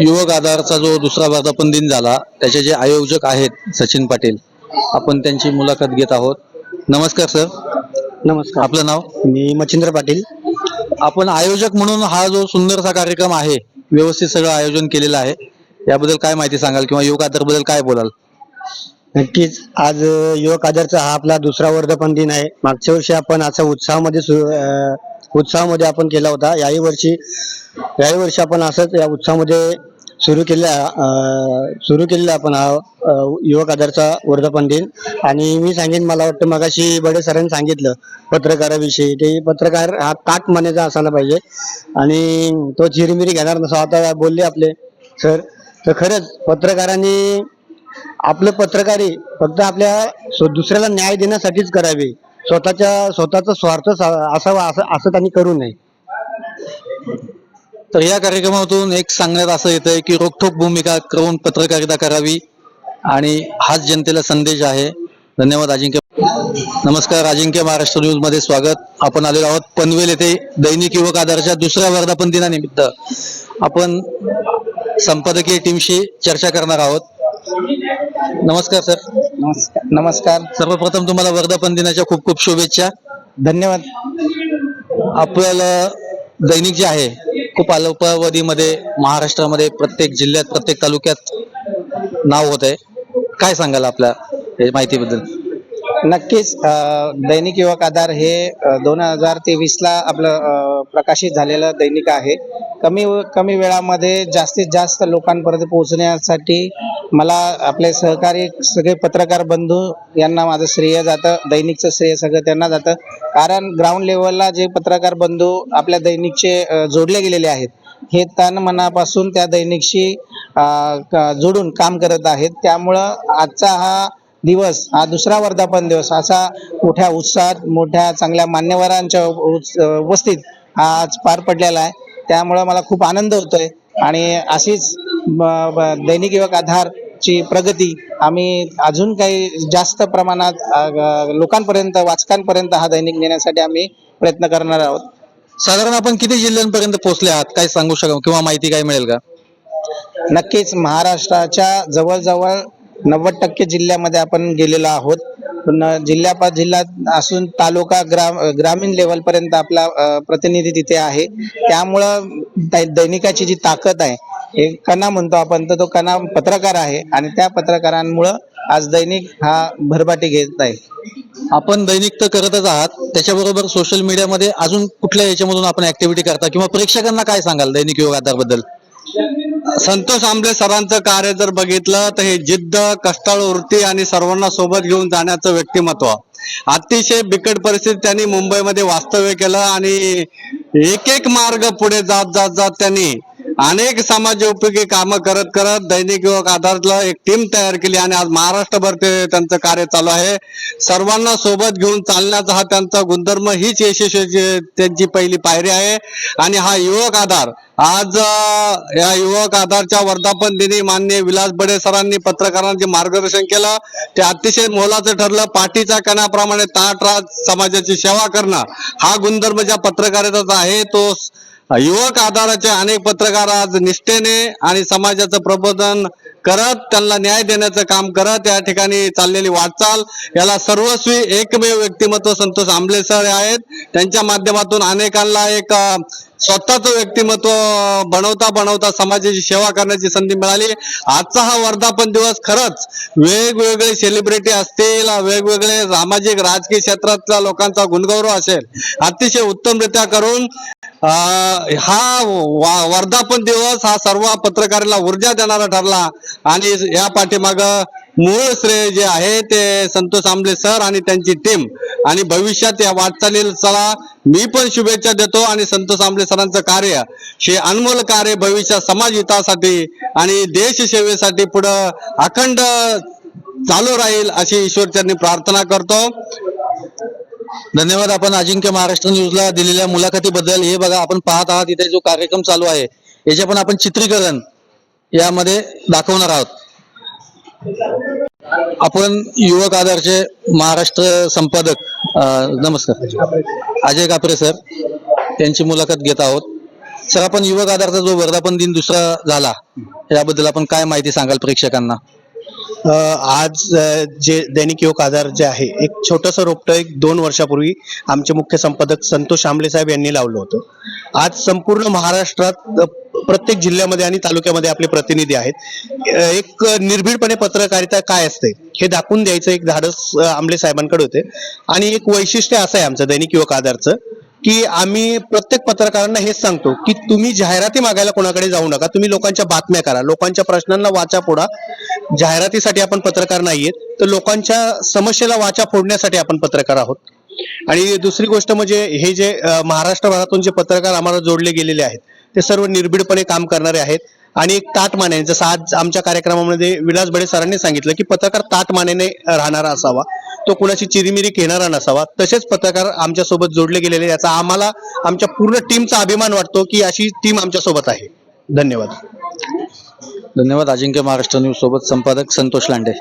युवक आधारचा जो दुसरा वर्धापन दिन झाला त्याचे जे आयोजक आहेत सचिन पाटील आपण त्यांची मुलाखत घेत आहोत. नमस्कार सर. नमस्कार. आपलं नाव? मी मच्छिंद्र पाटील. आपण आयोजक म्हणून हा जो सुंदरसा कार्यक्रम आहे व्यवस्थित सगळं आयोजन केलेलं आहे याबद्दल काय माहिती सांगाल किंवा युवक आधारबद्दल काय बोलाल? नक्कीच. आज युवक आधारचा हा आपला दुसरा वर्धापन दिन आहे. मागच्या वर्षी आपण असा उत्साहामध्ये उत्साहामध्ये आपण केला होता. याही वर्षी याही वर्षी आपण असंच या उत्साहामध्ये सुरू केलेला सुरू केलेला आपण हा युवक आधारचा वर्धापन दिन. आणि मी सांगेन मला वाटतं मगाशी बडे सरांनी सांगितलं पत्रकाराविषयी ते पत्रकार हा ताक मानेचा असायला पाहिजे. आणि तो झिरमिरी घेणार नसा आता बोलले आपले सर. तर खरंच पत्रकारांनी आपलं पत्रकारी फक्त आपल्या दुसऱ्याला न्याय देण्यासाठीच करावे. स्वतःच्या स्वतःचा स्वार्थ असावा असं असं त्यांनी करू नये. तर या कार्यक्रमातून एक सांगण्यात असं येतंय की रोखोक भूमिका करून पत्रकारिता करावी आणि हाच जनतेला संदेश आहे. धन्यवाद अजिंक्य नमस्कार अजिंक्य महाराष्ट्र न्यूजमध्ये स्वागत. आपण आलेलो आहोत पनवेल येथे दैनिक युवक आधारच्या दुसऱ्या वर्धापन दिनानिमित्त आपण संपादकीय टीमशी चर्चा करणार आहोत. नमस्कार सर. नमस्कार नमस्कार. सर्वप्रथम तुम्हाला वर्धापन दिनाच्या खूप खूप शुभेच्छा. धन्यवाद. आपल्याला दैनिक जे आहे खूप अल्पावधीमध्ये महाराष्ट्रामध्ये प्रत्येक जिल्ह्यात प्रत्येक तालुक्यात नाव होत आहे. काय सांगाल आपल्या या माहितीबद्दल? नक्कीच दैनिक युवक आधार हे दोन हजार तेवीस ला आपलं प्रकाशित झालेलं दैनिक आहे. कमी कमी वेळामध्ये जास्तीत जास्त लोकांपर्यंत पोहोचण्यासाठी मला आपले सहकारी सगळे पत्रकार बंधू यांना माझं श्रेय जातं दैनिकचं श्रेय सगळं त्यांना जातं. कारण ग्राउंड लेवलला जे पत्रकार बंधू आपल्या दैनिकचे जोडले गेलेले आहेत हे तन मनापासून त्या दैनिकशी क- जोडून काम करत आहेत. त्यामुळं आजचा हा दिवस हा दुसरा वर्धापन दिवस असा मोठ्या उत्साहात मोठ्या चांगल्या मान्यवरांच्या उपस्थित हा आज पार पडलेला आहे. त्यामुळं मला खूप आनंद होतोय. आणि अशीच दैनिक युवक आधारची प्रगती आम्ही अजून काही जास्त प्रमाणात लोकांपर्यंत वाचकांपर्यंत हा दैनिक नेण्यासाठी आम्ही प्रयत्न करणार आहोत. साधारण आपण किती जिल्ह्यांपर्यंत पोहोचले आहात? काय सांगू शकाल किंवा माहिती काय मिळेल का? नक्कीच महाराष्ट्राच्या जवळजवळ नव्वद टक्के जिल्ह्यामध्ये आपण गेलेलो आहोत. जिल्ह्या जिल्ह्यात असून तालुका ग्राम ग्रामीण लेवल पर्यंत आपला प्रतिनिधी तिथे आहे. त्यामुळं दैनिकाची जी ताकद आहे हे कणा म्हणतो आपण तर तो कणा पत्रकार आहे. आणि त्या पत्रकारांमुळं आज दैनिक हा भरभाटी घेत आहे. आपण दैनिक तर करतच आहात. त्याच्याबरोबर सोशल मीडियामध्ये अजून कुठल्या याच्यामधून आपण ऍक्टिव्हिटी करता? किंवा प्रेक्षकांना काय सांगाल दैनिक युवक आधारबद्दल? संतोष आंबले सरांचं कार्य जर बघितलं तर हे जिद्द कष्टाळ वृत्ती आणि सर्वांना सोबत घेऊन जाण्याचं व्यक्तिमत्व. अतिशय बिकट परिस्थितीत त्यांनी मुंबईमध्ये वास्तव्य केलं आणि एक एक मार्ग पुढे जात जात जात त्यांनी अनेक समाज उपयोगी कामं करत करत दैनिक युवक आधारला एक टीम तयार केली आणि आज महाराष्ट्रभर ते त्यांचं कार्य चालू आहे. सर्वांना सोबत घेऊन चालण्याचा हा त्यांचा गुणधर्म हीच यशस्वी त्यांची पहिली पायरी आहे. आणि हा युवक आधार आज या युवक आधारच्या वर्धापन दिनी मान्य विलास बडे सरांनी पत्रकारांचे मार्गदर्शन केलं. ते अतिशय मोलाचं ठरलं. पाठीच्या कणाप्रमाणे ताट समाजाची सेवा करणं हा गुणधर्म ज्या पत्रकारितेचा आहे तो युवक आधाराचे अनेक पत्रकार आज निष्ठेने आणि समाजाचं प्रबोधन करत त्यांना न्याय देण्याचं काम करत या ठिकाणी चाललेली वाटचाल. याला सर्वस्वी एकमेव व्यक्तिमत्व संतोष आंबले सर आहेत. त्यांच्या माध्यमातून अनेकांना एक स्वतःच स्वतःचं व्यक्तिमत्व बनवता बनवता समाजाची सेवा करण्याची संधी मिळाली. आजचा हा वर्धापन दिवस खरंच वेगवेगळे सेलिब्रिटी असतील वेगवेगळे सामाजिक राजकीय क्षेत्रातल्या लोकांचा गुणगौरव असेल. अतिशय उत्तमरित्या करून हा वर्धापन दिवस हा सर्व पत्रकारांना ऊर्जा देणारा ठरला. आणि या पाठीमाग मूळ श्रेय जे आहे ते संतोष आंबले सर आणि त्यांची टीम आणि भविष्यात या वाटचालीला मी पण शुभेच्छा देतो आणि संतोष आंबले सरांचं कार्य हे अनमोल कार्य भविष्यात समाज हितासाठी आणि देश सेवेसाठी पुढं अखंड चालू राहील अशी ईश्वरचरणी प्रार्थना करतो. धन्यवाद. आपण अजिंक्य महाराष्ट्र न्यूजला दिलेल्या मुलाखतीबद्दल. हे बघा आपण पाहत आहात इथे जो कार्यक्रम चालू आहे याचे पण आपण चित्रीकरण यामध्ये दाखवणार आहोत. आपण युवक आधारचे महाराष्ट्र संपादक नमस्कार. अजय कापरे सर त्यांची मुलाखत घेत आहोत. सर आपण युवक आधारचा जो वर्धापन दिन दुसरा झाला याबद्दल आपण काय माहिती सांगाल प्रेक्षकांना? आज जे दैनिक युवक आधार जे आहे एक छोटंसं रोपटं एक दोन वर्षापूर्वी आमचे मुख्य संपादक संतोष आंबले साहेब यांनी लावलं होतं. आज संपूर्ण महाराष्ट्रात प्रत्येक जिल्ह्यामध्ये आणि तालुक्यामध्ये आपले प्रतिनिधी आहेत. एक निर्भीडपणे पत्रकारिता काय असते हे दाखवून द्यायचं एक धाडस आमले आंबले साहेबांकडे होते. आणि एक वैशिष्ट्य असं आहे आमचं दैनिक युवक आधारचं की आम्ही प्रत्येक पत्रकारांना हेच सांगतो की तुम्ही जाहिराती मागायला कोणाकडे जाऊ नका. तुम्ही लोकांच्या बातम्या करा. लोकांच्या प्रश्नांना वाचा फोडा. जाहिरातीसाठी आपण पत्रकार नाहीयेत. तर लोकांच्या समस्येला वाचा फोडण्यासाठी आपण पत्रकार आहोत. आणि दुसरी गोष्ट म्हणजे हे जे महाराष्ट्रभरातून जे पत्रकार आम्हाला जोडले गेलेले आहेत ते सर्व निर्भीडपणे काम करणारे आहेत. आणि एक ताट मानेने जसं आज आमच्या कार्यक्रमामध्ये विलास बडे सरांनी सांगितलं की पत्रकार ताट मानेने राहणारा असावा. तो कुणाची चिरीमिरी घेणारा नसावा. तसेच पत्रकार आमच्यासोबत जोडले गेलेले याचा आम्हाला आमच्या पूर्ण टीमचा अभिमान वाटतो की अशी टीम आमच्यासोबत आहे. धन्यवाद. धन्यवाद. अजिंक्य महाराष्ट्र न्यूज सोबत संपादक संतोष लांडे.